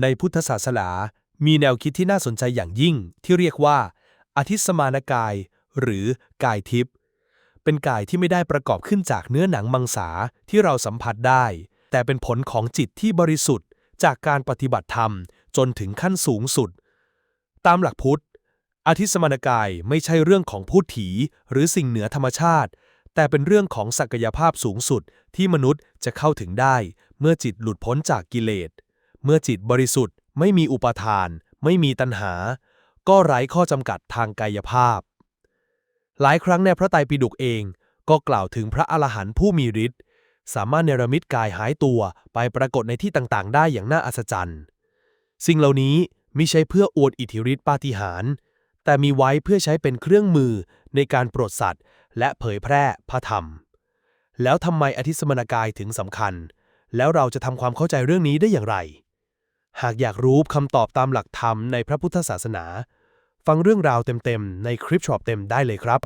ในพุทธศาสนา มีแนวคิดที่น่าสนใจอย่างยิ่งที่เรียกว่า อธิสมานกาย หรือกายทิพย์ เป็นกายที่ไม่ได้ประกอบขึ้นจากเนื้อหนังมังสาที่เราสัมผัสได้ แต่เป็นผลของจิตที่บริสุทธิ์ จากการปฏิบัติธรรมจนถึงขั้นสูงสุด ตามหลักพุทธ อธิสมานกายไม่ใช่เรื่องของพูดถีหรือสิ่งเหนือธรรมชาติ แต่เป็นเรื่องของศักยภาพสูงสุดที่มนุษย์จะเข้าถึงได้ เมื่อจิตหลุดพ้นจากกิเลส เมื่อจิตบริสุทธิ์ไม่มีอุปทาน ไม่มีตัณหา ก็ไร้ข้อจำกัดทางกายภาพ หลายครั้งในพระไตรปิฎกเองก็กล่าวถึงพระอรหันต์ผู้มีฤทธิ์สามารถเนรมิตกายหายตัวไปปรากฏในที่ต่างๆ ได้อย่างน่าอัศจรรย์ สิ่งเหล่านี้มิใช่เพื่ออวดอิทธิฤทธิปาฏิหาริย์แต่มีไว้เพื่อใช้เป็นเครื่องมือในการโปรดสัตว์ และเผยแพร่พระธรรม แล้วทำไมอธิสมานกายถึงสำคัญ แล้วเราจะทำความเข้าใจเรื่องนี้ได้อย่างไร หากอยากรู้คำตอบตามหลักธรรมในพระพุทธศาสนา ฟังเรื่องราวเต็มๆ ในคลิปช็อปเต็มได้เลยครับ